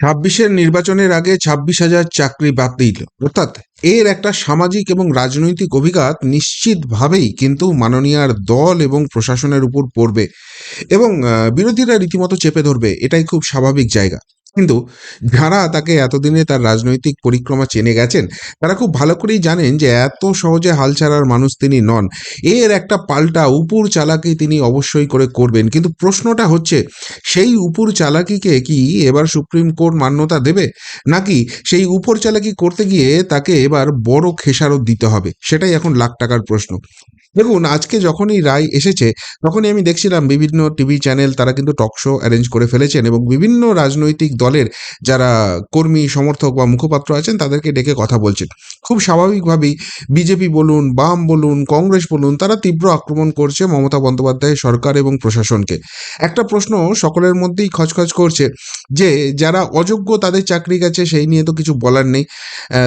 ছাব্বিশের নির্বাচনের আগে ছাব্বিশ হাজার চাকরি বাতিল অর্থাৎ এর একটা সামাজিক এবং রাজনৈতিক অভিঘাত নিশ্চিতভাবেই কিন্তু মাননীয়ার দল এবং প্রশাসনের উপর পড়বে এবং বিরোধীরা রীতিমতো চেপে ধরবে। এটাই খুব স্বাভাবিক জায়গা। কিন্তু যারা তাকে এতদিনে তার রাজনৈতিক পরিক্রমা চেনে গেছেন, তারা খুব ভালো করেই জানেন যে এত সহজে হাল ছাড়ার মানুষ তিনি নন। এর একটা পাল্টা উপর চালাকি তিনি অবশ্যই করে করবেন। কিন্তু প্রশ্নটা হচ্ছে, সেই উপর চালাকিকে কি এবার সুপ্রিম কোর্ট মান্যতা দেবে? নাকি সেই উপর চালাকি করতে গিয়ে তাকে এবার বড় খেসারত দিতে হবে? সেটাই এখন লাখ টাকার প্রশ্ন। দেখুন, আজকে যখনই রায় এসেছে, তখনই আমি দেখছিলাম বিভিন্ন টিভি চ্যানেল তারা কিন্তু টক শো অ্যারেঞ্জ করে ফেলেছেন এবং বিভিন্ন রাজনৈতিক দলের যারা কর্মী, সমর্থক বা মুখপাত্র আছেন, তাদেরকে ডেকে কথা বলছেন। খুব স্বাভাবিকভাবেই বিজেপি বলুন, বাম বলুন, কংগ্রেস বলুন, তারা তীব্র আক্রমণ করছে মমতা বন্দ্যোপাধ্যায় সরকার এবং প্রশাসনকে। একটা প্রশ্ন সকলের মধ্যেই খচখচ করছে যে, যারা অযোগ্য তাদের চাকরি গেছে, সেই নিয়ে তো কিছু বলার নেই।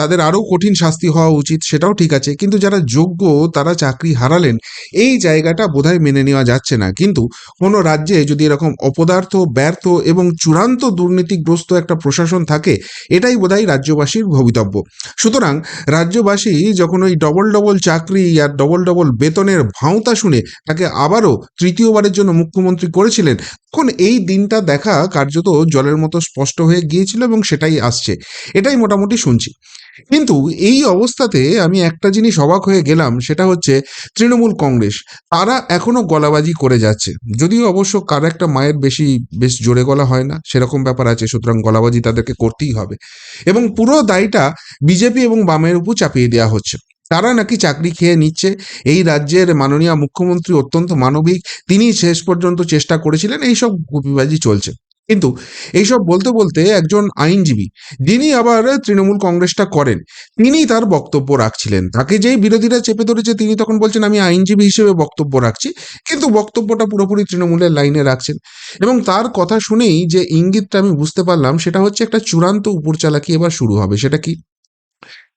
তাদের আরও কঠিন শাস্তি হওয়া উচিত, সেটাও ঠিক আছে। কিন্তু যারা যোগ্য তারা চাকরি হারালেন, এই জায়গাটা বোধহয় মেনে নেওয়া যাচ্ছে না। কিন্তু কোনো রাজ্যে যদি এরকম অপদার্থ, ব্যর্থ এবং চূড়ান্ত দুর্নীতিগ্রস্ত একটা প্রশাসন থাকে, এটাই বোধহয় রাজ্যবাসীর ভবিতব্য। সুতরাং রাজ্যবাসী যখন ওই ডবল ডবল চাকরি আর ডবল ডবল বেতনের ভাঁওতা শুনে তাকে আবারও তৃতীয়বারের জন্য মুখ্যমন্ত্রী করেছিলেন, তখন এই দিনটা দেখা কার্যত জলের মতো স্পষ্ট হয়ে গিয়েছিল এবং সেটাই আসছে। এটাই মোটামুটি শুনছি। কিন্তু এই অবস্থাতে আমি একটা জিনিস অবাক হয়ে গেলাম, সেটা হচ্ছে তৃণমূল কংগ্রেস, তারা এখনও গলাবাজি করে যাচ্ছে। যদিও অবশ্য কার একটা মায়ের বেশি, বেশ জোরে গলা হয় না, সেরকম ব্যাপার আছে, সুতরাং গলাবাজি তাদেরকে করতেই হবে। এবং পুরো দায়টা বিজেপি এবং বামের উপর চাপিয়ে দেওয়া হচ্ছে। তারা নাকি চাকরি খেয়ে নিচ্ছে, এই রাজ্যের মাননীয় মুখ্যমন্ত্রী অত্যন্ত মানবিক তিনি শেষ পর্যন্ত চেষ্টা করেছিলেন, এইসব গুপিবাজি চলছে। কিন্তু এইসব বলতে বলতে একজন আইনজীবী, যিনি আবার তৃণমূল কংগ্রেসটা করেন তিনি তার বক্তব্য রাখছিলেন। তাকে যেই বিরোধীরা চেপে ধরেছে, তিনি তখন বলছেন, আমি আইনজীবী হিসেবে বক্তব্য রাখছি। কিন্তু বক্তব্যটা পুরোপুরি তৃণমূলের লাইনে রাখছেন। এবং তার কথা শুনেই যে ইঙ্গিতটা আমি বুঝতে পারলাম, সেটা হচ্ছে একটা চূড়ান্ত উপর চালাকি এবার শুরু হবে। সেটা কি?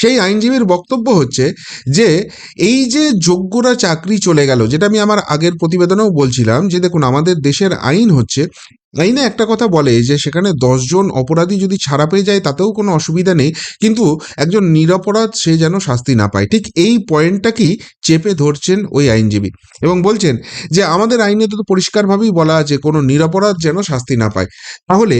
সেই আইনজীবীর বক্তব্য হচ্ছে যে, এই যে যোগ্যরা চাকরি চলে গেল, যেটা আমি আমার আগের প্রতিবেদনেও বলছিলাম, যে দেখুন, আমাদের দেশের আইন হচ্ছে আইনে একটা কথা বলে যে সেখানে দশজন অপরাধী যদি ছাড়া পেয়ে যায় তাতেও কোনো অসুবিধা নেই। কিন্তু একজন নিরপরাধ সে যেন শাস্তি না পায়। ঠিক এই পয়েন্টটাকেই চেপে ধরছেন ওই আইনজীবী এবং বলছেন যে আমাদের আইনে তো পরিষ্কারভাবেই বলা আছে কোনো নিরপরাধ যেন শাস্তি না পায়। তাহলে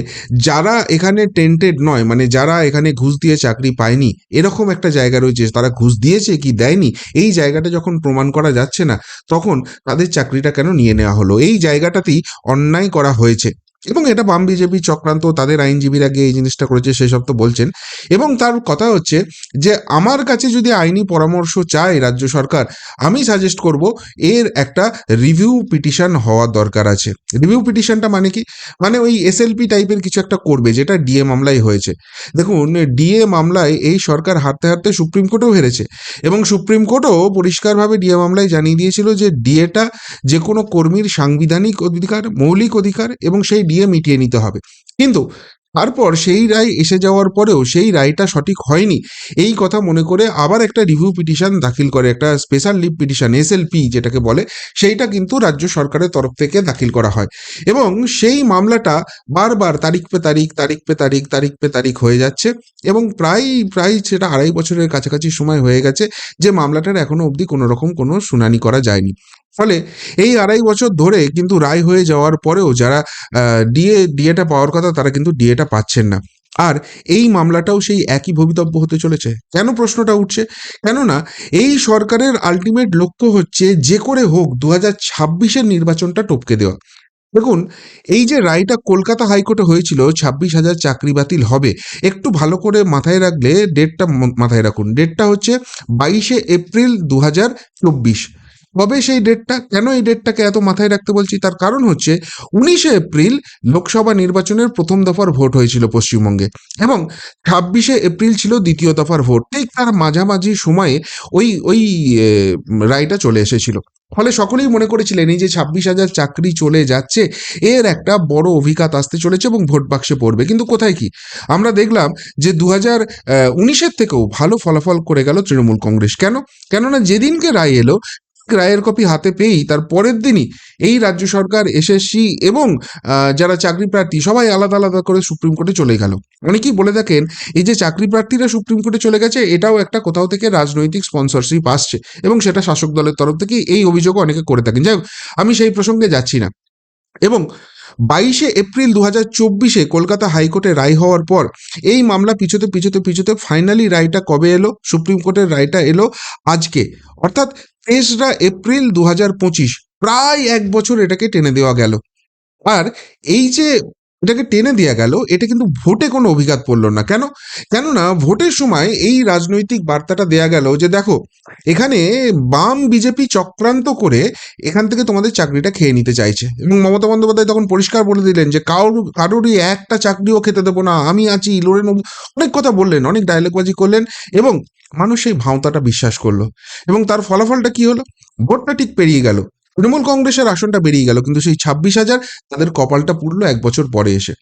যারা এখানে টেন্টেড নয় মানে যারা এখানে ঘুষ দিয়ে চাকরি পায়নি, এরকম একটা জায়গা রয়েছে, তারা ঘুষ দিয়েছে কি দেয়নি, এই জায়গাটা যখন প্রমাণ করা যাচ্ছে না, তখন তাদের চাকরিটা কেন নিয়ে নেওয়া হলো? এই জায়গাটাতেই অন্যায় করা হয়েছে। এবং এটা বাম বিজেপি চক্রান্ত, তাদের আইনজীবীরা গিয়ে এই জিনিসটা করেছে, সেসব তো বলছেন। এবং তার কথা হচ্ছে যে, আমার কাছে যদি আইনি পরামর্শ চায় রাজ্য সরকার, আমি সাজেস্ট করব এর একটা রিভিউ পিটিশন হওয়ার দরকার আছে। রিভিউ পিটিশনটা মানে কি? মানে ওই এসএলপি টাইপের কিছু একটা করবে, যেটা ডিএ মামলায় হয়েছে। দেখুন ডিএ মামলায় এই সরকার হারতে হারতে সুপ্রিম কোর্টেও হেরেছে। এবং সুপ্রিম কোর্টও পরিষ্কারভাবে ডিএ মামলায় জানিয়ে দিয়েছিল যে ডিএটা যে কোনো কর্মীর সাংবিধানিক অধিকার, মৌলিক অধিকার এবং সেই ডিএ মিটিয়ে নিতে হবে। কিন্তু তারপর সেই রায় এসে যাওয়ার পরেও সেই রায়টা সঠিক হয়নি। এই কথা মনে করে আবার একটা রিভিউ পিটিশন দাখিল করে, একটা স্পেশাল লিভ পিটিশন এসএলপি যেটাকে বলে, সেইটা কিন্তু রাজ্য সরকারের তরফ থেকে দাখিল করা হয়। এবং সেই মামলাটা বারবার তারিখ পে তারিখ তারিখ পে তারিখ তারিখ পে তারিখ হয়ে যাচ্ছে এবং প্রায় প্রায় সেটা আড়াই বছরের কাছাকাছি সময় হয়ে গেছে যে মামলাটার এখনও অবধি কোনো রকম কোনো শুনানি করা যায়নি। ফলে এই আড়াই বছর ধরে কিন্তু রায় হয়ে যাওয়ার পরেও যারা ডিএ ডিএটা পাওয়ার কথা তারা কিন্তু ডিএটা পাচ্ছেন না। আর এই মামলাটাও সেই একই ভবিতব্য হতে চলেছে। কেন প্রশ্নটা উঠছে? কেননা এই সরকারের আলটিমেট লক্ষ্য হচ্ছে যে করে হোক দু হাজার ছাব্বিশের নির্বাচনটা টপকে দেওয়া। দেখুন, এই যে রায়টা কলকাতা হাইকোর্টে হয়েছিল, ছাব্বিশ হাজার চাকরি বাতিল হবে, একটু ভালো করে মাথায় রাখলে ডেটটা মাথায় রাখুন। ডেটটা হচ্ছে বাইশে এপ্রিল দু হাজার চব্বিশ। কবে সেই ডেটটা কেন এই ডেটটাকে এত মাথায় রাখতে বলছি? তার কারণ হচ্ছে উনিশে এপ্রিল লোকসভা নির্বাচনের প্রথম দফার ভোট হয়েছিল পশ্চিমবঙ্গে এবং ছাব্বিশে এপ্রিল ছিল দ্বিতীয় দফার ভোট। ঠিক তার মাঝামাঝি সময়ে ওই ওই রায়টা চলে এসেছিল। ফলে সকলেই মনে করেছিলেন, এই যে ছাব্বিশ হাজার চাকরি চলে যাচ্ছে, এর একটা বড় অভিঘাত আসতে চলেছে এবং ভোট বাক্সে পড়বে। কিন্তু কোথায় কি? আমরা দেখলাম যে দু হাজার উনিশের থেকেও ভালো ফলাফল করে গেল তৃণমূল কংগ্রেস। কেন? কেননা যেদিনকে রায় এলো রায়ের কপি হাতে পেয়েই তার পরের দিনই এই রাজ্য সরকার এসএসসি এবং যারা চাকরি প্রার্থী সবাই আলাদা আলাদা করে সুপ্রিম কোর্টে চলে গেল। অনেকেই বলে থাকেন, এই যে চাকরি প্রার্থীরা সুপ্রিম কোর্টে চলে গেছে, এটাও একটা কোথাও থেকে রাজনৈতিক স্পন্সরশিপ আসছে এবং সেটা শাসক দলের তরফ থেকে এই অভিযোগও অনেকে করে থাকেন। যাই আমি সেই প্রসঙ্গে যাচ্ছি না। এবং বাইশে এপ্রিল দু হাজার চব্বিশে কলকাতা হাইকোর্টে রায় হওয়ার পর এই মামলা পিছুতে পিছুতে পিছুতে ফাইনালি রায়টা কবে এলো? সুপ্রিম কোর্টের রায়টা এলো আজকে। অর্থাৎ তেসরা এপ্রিল দু হাজার পঁচিশ। প্রায় এক বছর এটাকে টেনে দেওয়া গেল। আর এই যে এটাকে টেনে দেওয়া গেল, এটা কিন্তু ভোটে কোনো অভিঘাত পড়ল না। কেন? কেননা ভোটের সময় এই রাজনৈতিক বার্তাটা দেয়া গেল যে দেখো, এখানে বাম বিজেপি চক্রান্ত করে এখান থেকে তোমাদের চাকরিটা খেয়ে নিতে চাইছে। এবং মমতা বন্দ্যোপাধ্যায় তখন পরিষ্কার বলে দিলেন যে কারোর কারোরই একটা চাকরিও খেতে দেবো না, আমি আছি লড়ে নেব অনেক কথা বললেন, অনেক ডায়লগবাজি করলেন এবং মানুষ সেই ভাঁওতাটা বিশ্বাস করল। এবং তার ফলাফলটা কি হলো? ভোটটা ঠিক পেরিয়ে গেল। তৃণমূল কংগ্রেসের আসনটা বেরিয়ে গেল, কিন্তু সেই ছাব্বিশ হাজার তাদের কপালটা পুরলো এক বছর পরে এসে।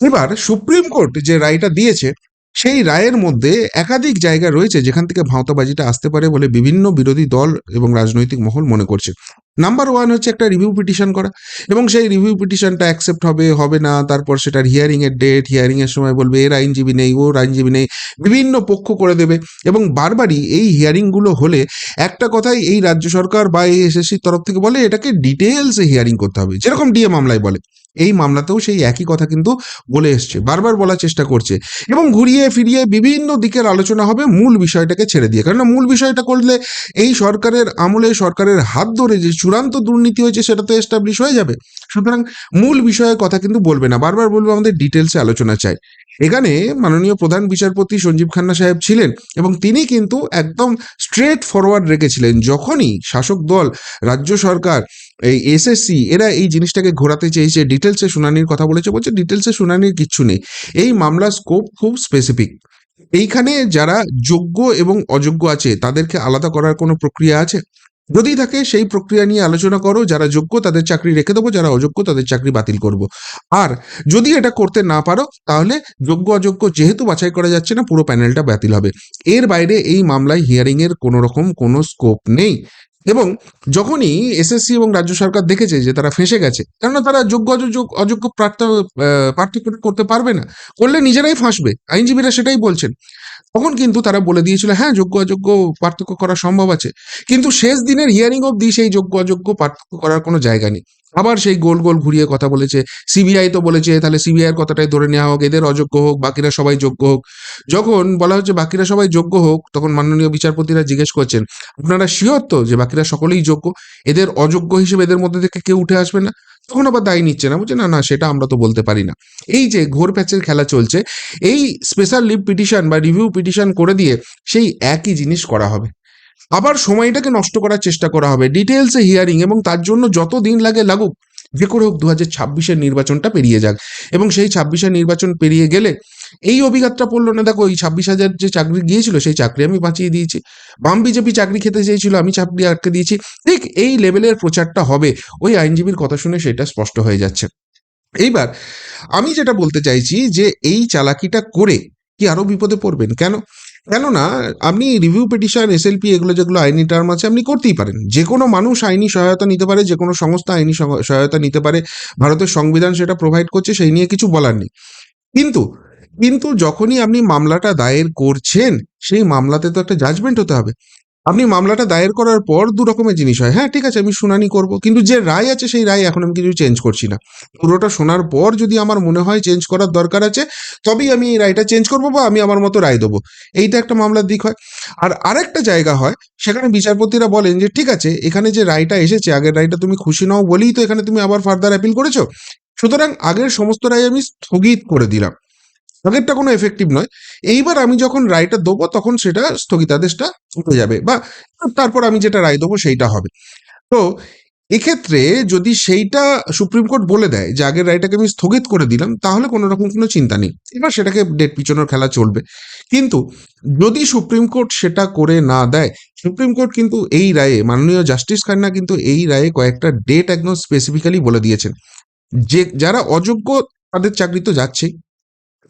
এবার সুপ্রিম কোর্ট যে রায়টা দিয়েছে, সেই রায়ের মধ্যে একাধিক জায়গা রয়েছে যেখান থেকে ভাঁওতাবাজিটা আসতে পারে বলে বিভিন্ন বিরোধী দল এবং রাজনৈতিক মহল মনে করছে। নাম্বার ওয়ান হচ্ছে একটা রিভিউ পিটিশন করা। এবং সেই রিভিউ পিটিশনটা অ্যাকসেপ্ট হবে হবে না, তারপর সেটার হিয়ারিংয়ের ডেট হিয়ারিংয়ের সময় বলবে, এর আইনজীবী নেই, ওর আইনজীবী নেই, বিভিন্ন পক্ষ করে দেবে। এবং বারবারই এই হিয়ারিংগুলো হলে একটা কথাই এই রাজ্য সরকার বা এই এসএসসির তরফ থেকে বলে, এটাকে ডিটেলসে হিয়ারিং করতে হবে। যেরকম ডিএ মামলায় বলে। এই মামলাতেও সেই একই কথা কিন্তু বলে এসছে, বারবার বলার চেষ্টা করছে। এবং ঘুরিয়ে ফিরিয়ে বিভিন্ন দিকের আলোচনা হবে মূল বিষয়টাকে ছেড়ে দিয়ে। কারণ মূল বিষয়টা করলে এই সরকারের আমলে সরকারের হাত ধরে যে চূড়ান্ত দুর্নীতি হয়েছে সেটা তো এস্টাবলিশ হয়ে যাবে। সুতরাং মূল বিষয়ের কথা কিন্তু বলবে না। বারবার বলবে, আমাদের ডিটেলসে আলোচনা চাই। এখানে মাননীয় প্রধান বিচারপতি সঞ্জীব খান্না সাহেব ছিলেন এবং তিনি কিন্তু একদম স্ট্রেট ফরওয়ার্ড রেখেছিলেন। যখনই শাসক দল, রাজ্য সরকার, এই এসএসসি এরা এই জিনিসটাকে ঘোরাতে চেয়েছে ডিটেলসে শুনানির কথা বলেছে, বলছে ডিটেলসে শুনানির কিচ্ছু নেই। এই মামলার স্কোপ খুব স্পেসিফিক এইখানে যারা যোগ্য এবং অযোগ্য আছে, তাদেরকে আলাদা করার কোনো প্রক্রিয়া আছে? যদি থাকে সেই প্রক্রিয়া নিয়ে আলোচনা করো, যারা যোগ্য তাদের চাকরি রেখে দেবো, যারা অযোগ্য তাদের চাকরি বাতিল করব। আর যদি এটা করতে না পারো, তাহলে যোগ্য অযোগ্য যেহেতু বাছাই করা যাচ্ছে না, পুরো প্যানেলটা বাতিল হবে। এর বাইরে এই মামলায় হিয়ারিং এর কোনো রকম কোনো স্কোপ নেই। এবং যখনই এসএসসি এবং রাজ্য সরকার দেখেছে যে তারা ফেঁসে গেছে, কেননা তারা যোগ্য অযোগ্য অযোগ্য প্রার্থ পার্থক্য করতে পারবে না। করলে নিজেরাই ফাঁসবে, আইনজীবীরা সেটাই বলছেন। তখন কিন্তু তারা বলে দিয়েছিল হ্যাঁ যোগ্য অযোগ্য পার্থক্য করা সম্ভব আছে। কিন্তু শেষ দিনের হিয়ারিং অব অবধি সেই যোগ্য অযোগ্য পার্থক্য করার কোনো জায়গা নেই। আবার সেই গোল গোল ঘুরিয়ে কথা বলেছে। সিবিআই তো বলেছে, তাহলে সিবিআই এর কথাটাই ধরে নেওয়া হোক, এদের অযোগ্য হোক, বাকিরা সবাই যোগ্য হোক। যখন বলা হচ্ছে বাকিরা সবাই যোগ্য হোক, তখন মাননীয় বিচারপতিরা জিজ্ঞেস করছেন, আপনারা শিওর তো যে বাকিরা সকলেই যোগ্য? এদের অযোগ্য হিসেবে এদের মধ্যে থেকে কেউ উঠে আসবে না? তখন আবার দায় নিচ্ছে না, বলছে, না না, সেটা আমরা তো বলতে পারি না। এই যে ঘোর প্যাচের খেলা চলছে, এই স্পেশাল লিভ পিটিশন বা রিভিউ পিটিশন করে দিয়ে সেই একই জিনিস করা হবে। আবার সময়টাকে নষ্ট করার চেষ্টা করা হবে। ডিটেলসে হিয়ারিং এবং তার জন্য যত দিন লাগে লাগুক, যে করে হোক দু হাজার ছাব্বিশের নির্বাচনটা পেরিয়ে যাক। এবং সেই ছাব্বিশের নির্বাচন পেরিয়ে গেলে এই অভিজ্ঞতা পড়ল না, দেখো এই ছাব্বিশ হাজার যে চাকরি গিয়েছিল, সেই চাকরি আমি বাঁচিয়ে দিয়েছি। বাম বিজেপি চাকরি খেতে চেয়েছিল, আমি চাকরি আটকে দিয়েছি। ঠিক এই লেভেলের প্রচারটা হবে, ওই আইনজীবীর কথা শুনে সেটা স্পষ্ট হয়ে যাচ্ছে। এইবার আমি যেটা বলতে চাইছি যে এই চালাকিটা করে কি আরও বিপদে পড়বেন? কেন? কেননা, আপনি রিভিউ পিটিশন এসএলপি এগুলো যেগুলো আইনি টার্ম আছে, আপনি করতেই পারেন। যে কোনো মানুষ আইনি সহায়তা নিতে পারে যে কোনো সংস্থা আইনি সহ- সহায়তা নিতে পারে। ভারতের সংবিধান সেটা প্রোভাইড করছে, সেই নিয়ে কিছু বলার নেই। কিন্তু কিন্তু যখনই আপনি মামলাটা দায়ের করছেন, সেই মামলাতে তো একটা জাজমেন্ট হতে হবে। আপনি মামলাটা দায়ের করার পর দু রকমের জিনিস হয়। হ্যাঁ ঠিক আছে, আমি শুনানি করব। কিন্তু যে রায় আছে, সেই রায় এখন আমি কিছু চেঞ্জ করছি না। পুরোটা শোনার পর যদি আমার মনে হয় চেঞ্জ করার দরকার আছে, তবেই আমি এই রায়টা চেঞ্জ করব বা আমি আমার মতো রায় দেবো। এইটা একটা মামলার দিক হয়। আর আরেকটা জায়গা হয়, সেখানে বিচারপতিরা বলেন যে, ঠিক আছে, এখানে যে রায়টা এসেছে, আগের রায়টা তুমি খুশি নাও বলেই তো এখানে তুমি আবার ফার্দার অ্যাপিল করেছ। সুতরাং আগের সমস্ত রায় আমি স্থগিত করে দিলাম। আগেরটা কোনো এফেক্টিভ নয়। এইবার আমি যখন রায়টা দেবো, তখন সেটা স্থগিতাদেশটা উঠে যাবে বা তারপর আমি যেটা রায় দেবো সেইটা হবে। তো এক্ষেত্রে যদি সেইটা সুপ্রিম কোর্ট বলে দেয় যে আগের রায়টাকে আমি স্থগিত করে দিলাম, তাহলে কোনো রকম কোনো চিন্তা নেই। এবার সেটাকে ডেট পিছনের খেলা চলবে। কিন্তু যদি সুপ্রিম কোর্ট সেটা করে না দেয়, সুপ্রিম কোর্ট কিন্তু এই রায়ে, মাননীয় জাস্টিস খান্না কিন্তু এই রায়ে কয়েকটা ডেট একদম স্পেসিফিক্যালি বলে দিয়েছেন। যে যারা অযোগ্য তাদের চাকরি তো যাচ্ছেই।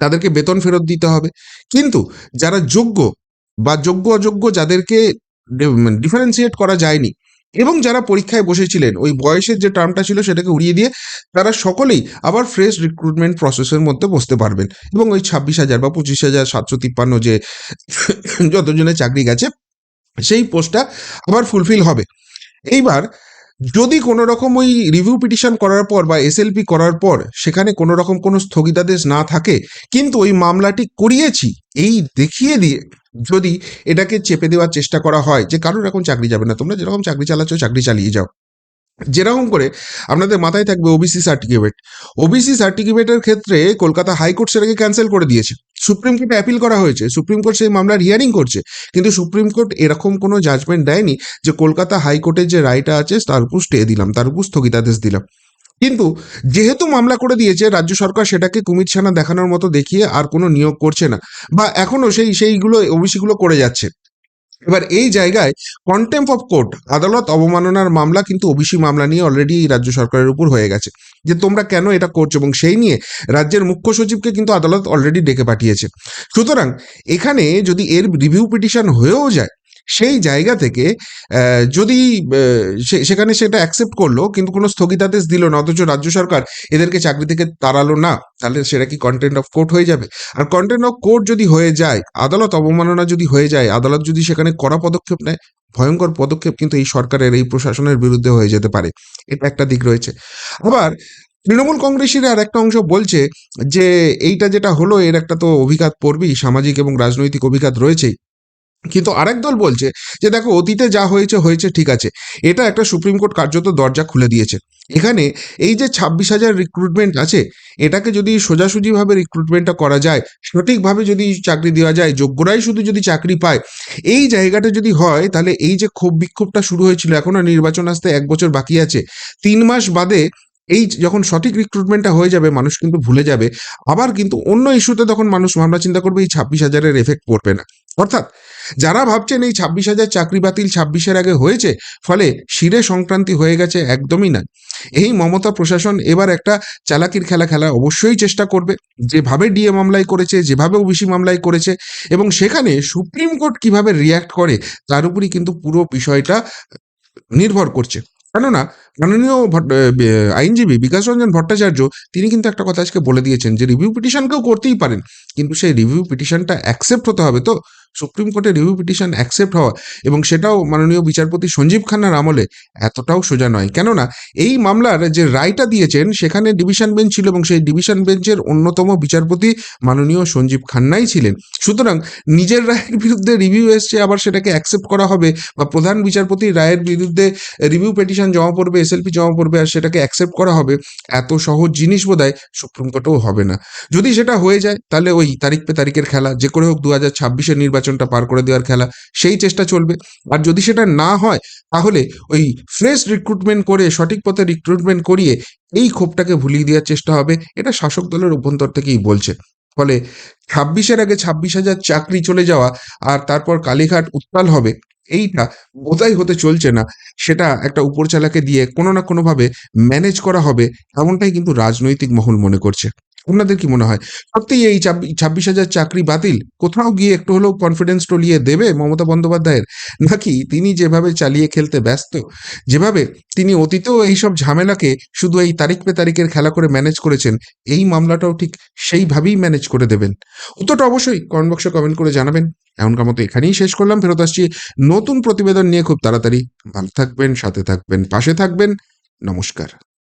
তাদেরকে বেতন ফেরত দিতে হবে। কিন্তু যারা যোগ্য বা যোগ্য অযোগ্য যাদেরকে ডিফারেন্সিয়েট করা যায়নি এবং যারা পরীক্ষায় বসেছিলেন, ওই বয়সের যে টার্মটা ছিল সেটাকে উড়িয়ে দিয়ে তারা সকলেই আবার ফ্রেশ রিক্রুটমেন্ট প্রসেসের মধ্যে বসতে পারবেন। এবং ওই ছাব্বিশ হাজার বা পঁচিশ হাজার, সাতশো তিপ্পান্ন যে যতজনের চাকরি গেছে, সেই পোস্টটা আবার ফুলফিল হবে। এইবার যদি কোনো রকম ওই রিভিউ পিটিশন করার পর বা এসএলপি করার পর সেখানে কোনো রকম কোনো স্থগিতাদেশ না থাকে, কিন্তু ওই মামলাটি করিয়েছি, এই দেখিয়ে দিয়ে যদি এটাকে চেপে দেওয়ার চেষ্টা করা হয় যে কারোর এখন চাকরি যাবে না, তোমরা যেরকম চাকরি চালাচ্ছ, চাকরি চালিয়ে যাও। যেরকম করে আপনাদের মাথায় থাকবে ওবিসি সার্টিফিকেট ওবিসি সার্টিফিকেটের ক্ষেত্রে কলকাতা হাইকোর্ট সেটাকে ক্যান্সেল করে দিয়েছে। সুপ্রিম কোর্টে অ্যাপিল করা হয়েছে। সুপ্রিম কোর্ট সেই মামলার হিয়ারিং করছে। কিন্তু সুপ্রিম কোর্ট এরকম কোনো জাজমেন্ট দেয়নি যে কলকাতা হাইকোর্টের যে রায়টা আছে তার উপর স্টে দিলাম, তার উপর স্থগিতাদেশ দিলাম। কিন্তু যেহেতু মামলা করে দিয়েছে, রাজ্য সরকার সেটাকে কুমির ছানা দেখানোর মতো দেখিয়ে আর কোনো নিয়োগ করছে না। বা এখনও সেই, সেইগুলো ওবিসিগুলো করে যাচ্ছে। এবার এই জায়গায় কন্টেম্প অফ কোর্ট আদালত অবমাননার মামলা কিন্তু ওবিসি মামলা নিয়ে অলরেডি রাজ্য সরকারের উপর হয়ে গেছে। যে তোমরা কেন এটা করছ এবং সেই নিয়ে রাজ্যের মুখ্য সচিবকে কিন্তু আদালত অলরেডি ডেকে পাঠিয়েছে। সুতরাং এখানে যদি এর রিভিউ পিটিশন হয়েও যায় সেই জায়গা থেকে যদি সেখানে সেটা অ্যাকসেপ্ট করল, কিন্তু কোনো স্থগিতাদেশ দিল না, অথচ রাজ্য সরকার এদেরকে চাকরি থেকে তাড়ালো না, তাহলে সেটা কি কন্টেন্ট অফ কোর্ট হয়ে যাবে? আর কন্টেন্ট অফ কোর্ট যদি হয়ে যায়, আদালত অবমাননা যদি হয়ে যায়, আদালত যদি সেখানে কড়া পদক্ষেপ নেয়, ভয়ঙ্কর পদক্ষেপ কিন্তু এই সরকারের, এই প্রশাসনের বিরুদ্ধে হয়ে যেতে পারে। এটা একটা দিক রয়েছে। আবার, তৃণমূল কংগ্রেসের আর একটা অংশ বলছে যে, এইটা যেটা হলো, এর একটা তো অভিঘাত পড়বেই, সামাজিক এবং রাজনৈতিক অভিঘাত রয়েছেই। কিন্তু আরেক দল বলছে যে, দেখো, অতীতে যা হয়েছে হয়েছে, ঠিক আছে। এটা একটা সুপ্রিম কোর্ট কার্যত দরজা খুলে দিয়েছে। এখানে এই যে ছাব্বিশ হাজার রিক্রুটমেন্ট আছে, এটাকে যদি সোজাসুজিভাবে রিক্রুটমেন্টটা করা যায়, সঠিকভাবে যদি চাকরি দেওয়া যায়, যোগ্যরাই শুধু যদি চাকরি পায়, এই জায়গাটা যদি হয়, তাহলে এই যে ক্ষোভ বিক্ষোভটা শুরু হয়েছিল, এখনও নির্বাচন আসতে এক বছর বাকি আছে। তিন মাস বাদে এই যখন সঠিক রিক্রুটমেন্টটা হয়ে যাবে, মানুষ কিন্তু ভুলে যাবে। আবার কিন্তু অন্য ইস্যুতে তখন মানুষ ভাবনা চিন্তা করবে, এই ছাব্বিশ হাজারের এফেক্ট পড়বে না। অর্থাৎ যারা ভাবছেন এই ছাব্বিশ হাজার চাকরি বাতিল ছাব্বিশের আগে হয়েছে, ফলে শিরে সংক্রান্তি হয়ে গেছে একদমই না। এই মমতা প্রশাসন এবার একটা চালাকির খেলা খেলা অবশ্যই চেষ্টা করবে। যেভাবে ডিএ মামলায় করেছে, যেভাবে ওবিসি মামলায় করেছে, এবং সেখানে সুপ্রিম কোর্ট কীভাবে রিয়াক্ট করে, তার উপরই কিন্তু পুরো বিষয়টা নির্ভর করছে। কেননা মাননীয় আইনজীবী বিকাশ রঞ্জন ভট্টাচার্য, তিনি কিন্তু একটা কথা আজকে বলে দিয়েছেন যে রিভিউ পিটিশনকেও করতেই পারেন, কিন্তু সেই রিভিউ পিটিশনটা অ্যাকসেপ্ট হতে হবে তো? সুপ্রিম কোর্টে রিভিউ পিটিশন অ্যাকসেপ্ট হওয়া এবং সেটাও মাননীয় বিচারপতি সঞ্জীব খান্নার আমলে এতটাও সোজা নয়। কেননা এই মামলার যে রায়টা দিয়েছেন, সেখানে ডিভিশন বেঞ্চ ছিল এবং সেই ডিভিশন বেঞ্চের অন্যতম বিচারপতি মাননীয় সঞ্জীব খান্নাই ছিলেন। সুতরাং নিজের রায়ের বিরুদ্ধে রিভিউ এসছে, আবার সেটাকে অ্যাকসেপ্ট করা হবে বা প্রধান বিচারপতির রায়ের বিরুদ্ধে রিভিউ পিটিশন জমা পড়বে এসএলপি জমা পড়বে আর সেটাকে অ্যাকসেপ্ট করা হবে, এত সহজ জিনিস বোধহয় সুপ্রিম কোর্টেও হবে না। যদি সেটা হয়ে যায়, তাহলে ওই তারিখ পে তারিখের খেলা, যে করে হোক দু হাজার ছাব্বিশের নির্বাচনটা পার করে দেওয়ার খেলা, সেই চেষ্টা চলবে। আর যদি সেটা না হয়, তাহলে ওই ফ্রেশ রিক্রুটমেন্ট করে, সঠিক পথে রিক্রুটমেন্ট করিয়ে এই ক্ষোভটাকে ভুলিয়ে দেওয়ার চেষ্টা হবে, এটা শাসক দলের অভ্যন্তর থেকেই বলছে। ফলে ছাব্বিশের আগে ছাব্বিশ হাজার চাকরি চলে যাওয়া, আর তারপর কালীঘাট উত্তাল হবে এইটা বোধাই হতে চলছে না। সেটা একটা উপরচালাকে দিয়ে কোনো না কোনোভাবে ম্যানেজ করা হবে, এমনটাই কিন্তু রাজনৈতিক মহল মনে করছে। আপনাদের কি মনে হয়? সত্যিই এই ছাব্বিশ হাজার চাকরি বাতিল? কোথাও গিয়ে একটু হলেও কনফিডেন্স টলিয়ে দেবে মমতা বন্দ্যোপাধ্যায়ের? নাকি তিনি যেভাবে চালিয়ে খেলতে ব্যস্ত, যেভাবে তিনি অতীতেও এইসব ঝামেলাকে শুধু এই তারিখ পে তারিখের খেলা করে ম্যানেজ করেছেন, এই মামলাটাও ঠিক সেইভাবেই ম্যানেজ করে দেবেন? উত্তরটা অবশ্যই কমেন্ট বক্সে কমেন্ট করে জানাবেন। এমনকার মতো এখানেই শেষ করলাম। ফেরত আসছি নতুন প্রতিবেদন নিয়ে খুব তাড়াতাড়ি। ভালো থাকবেন, সাথে থাকবেন, পাশে থাকবেন। নমস্কার।